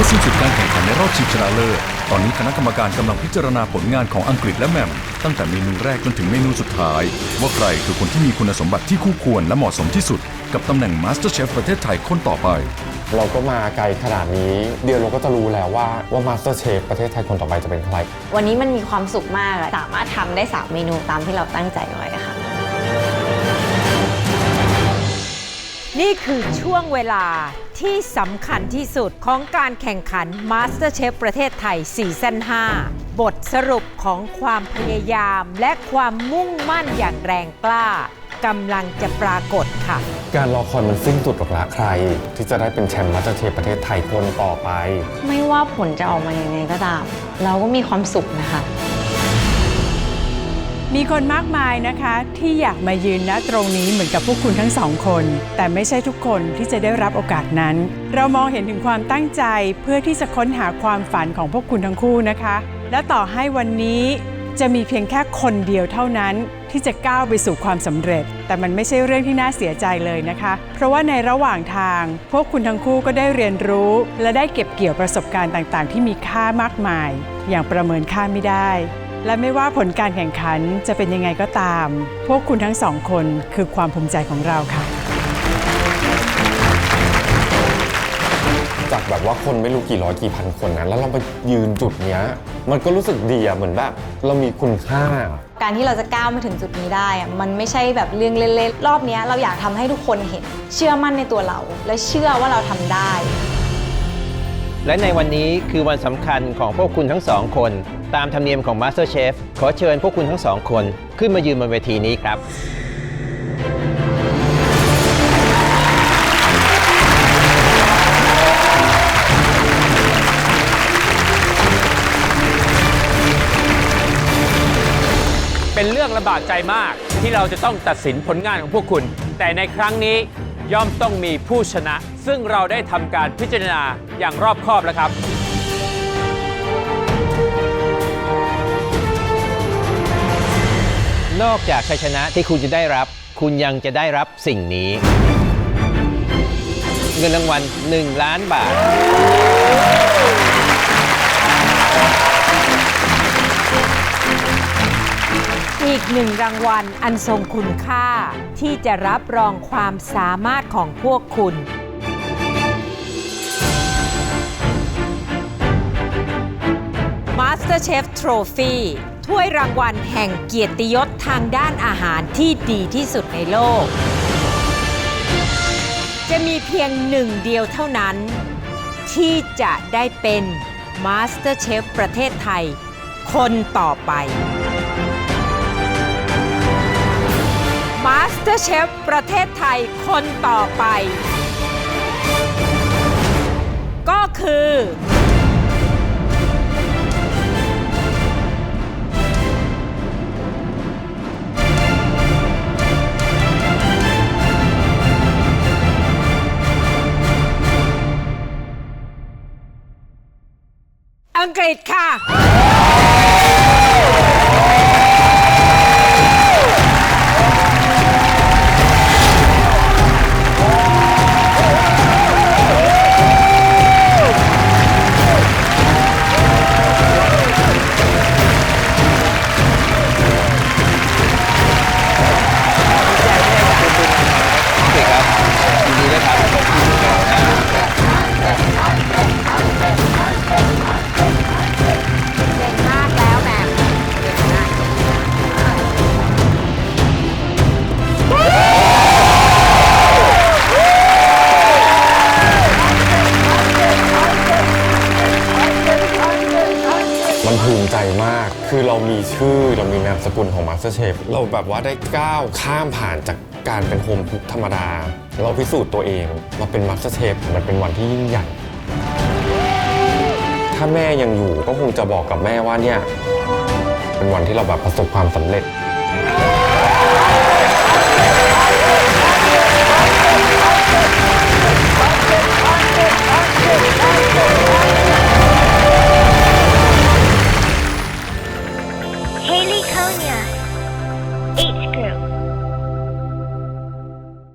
มื่อสิ้นสุดการแข่งขันในรอบชิงชนะเลิศ ตอนนี้คณะกรรมการกำลังพิจารณาผลงานของอังกฤษและแหม่มตั้งแต่เมนูแรกจนถึงเมนูสุดท้าย ว่าใครคือคนที่มีคุณสมบัติที่คู่ควรและเหมาะสมที่สุด กับตำแหน่ง Master Chef ประเทศไทยคนต่อไป เราก็มาไกลขนาดนี้ เดี๋ยวเราก็จะรู้แล้วว่าว่ามาสเตอร์เชฟประเทศไทยคนต่อไปจะเป็นใคร วันนี้มันมีความสุขมากอะสามารถทำได้3เมนูตามที่เราตั้งใจไว้ค่ะ นี่คือช่วงเวลา ที่สำคัญที่สุดของการแข่งขัน MasterChef ประเทศไทยซีซั่น5บทสรุปของความพยายาม และความมุ่งมั่นอย่างแรงกล้ากำลังจะปรากฏค่ะ การรอคอยมันสิ้นสุดหรอกละใคร ที่จะได้เป็นแชมป์มาสเตอร์เชฟประเทศไทยคนต่อไป ไม่ว่าผลจะออกมายังไงก็ตาม เราก็มีความสุขนะคะ มีคนมากมายนะคะที่อยากมายืนณตรงนี้เหมือนกับพวกคุณทั้งสองคน แต่ไม่ใช่ทุกคนที่จะได้รับโอกาสนั้น เรามองเห็นถึงความตั้งใจเพื่อที่จะค้นหาความฝันของพวกคุณทั้งคู่นะคะ และต่อให้วันนี้จะมีเพียงแค่คนเดียวเท่านั้นที่จะก้าวไปสู่ความสำเร็จ แต่มันไม่ใช่เรื่องที่น่าเสียใจเลยนะคะ เพราะว่าในระหว่างทาง พวกคุณทั้งคู่ก็ได้เรียนรู้ และได้เก็บเกี่ยวประสบการณ์ต่างๆ ที่มีค่ามากมาย อย่างประเมินค่าไม่ได้ และไม่ว่าผลการแข่งขันจะเป็นยังไงก็ตาม พวกคุณทั้งสองคนคือความภูมิใจของเราค่ะ จากแบบว่าคนไม่รู้กี่ร้อยกี่พันคนนะแล้วเราไปยืนจุดเนี้ย มันก็รู้สึกดีอะเหมือนแบบเรามีคุณค่า การที่เราจะก้าวมาถึงจุดนี้ได้อะมันไม่ใช่แบบเรื่องเล่นๆ รอบเนี้ยเราอยากทำให้ทุกคนเห็น เชื่อมั่นในตัวเรา และเชื่อว่าเราทำได้ และในวันนี้คือวันสำคัญของพวกคุณทั้งสองคน ตามธรรมเนียมของ MasterChef ขอเชิญพวกคุณทั้งสองคน ขึ้นมายืนบนเวทีนี้ครับ เป็นเรื่องลำบากใจมากที่เราจะต้องตัดสินผลงานของพวกคุณ แต่ในครั้งนี้ ย่อมต้องมีผู้ชนะ ซึ่งเราได้ทำการพิจารณาอย่างรอบคอบแล้วครับ นอกจากชัยชนะที่คุณจะได้รับ คุณยังจะได้รับสิ่งนี้ เงินรางวัล1ล้านบาท อีกหนึ่งรางวัลอันทรงคุณค่า ที่จะรับรองความสามารถของพวกคุณ MasterChef Trophy ถ้วยรางวัลแห่งเกียรติยศทางด้านอาหารที่ดีที่สุดในโลก จะมีเพียงหนึ่งเดียวเท่านั้น ที่จะได้เป็น MasterChef ประเทศไทย คนต่อไป MasterChef ประเทศไทยคนต่อไป ก็คือ อังกฤษค่ะ มาก คือเรามีชื่อเรามีนามสกุลของ MasterChef เราแบบว่าได้ก้าวข้ามผ่านจากการเป็นโฮมคุกธรรมดา เราพิสูจน์ตัวเองเราเป็น MasterChef มันเป็นวันที่ยิ่งใหญ่ ถ้าแม่ยังอยู่ก็คงจะบอกกับแม่ว่าเนี่ย เป็นวันที่เราแบบประสบความสำเร็จ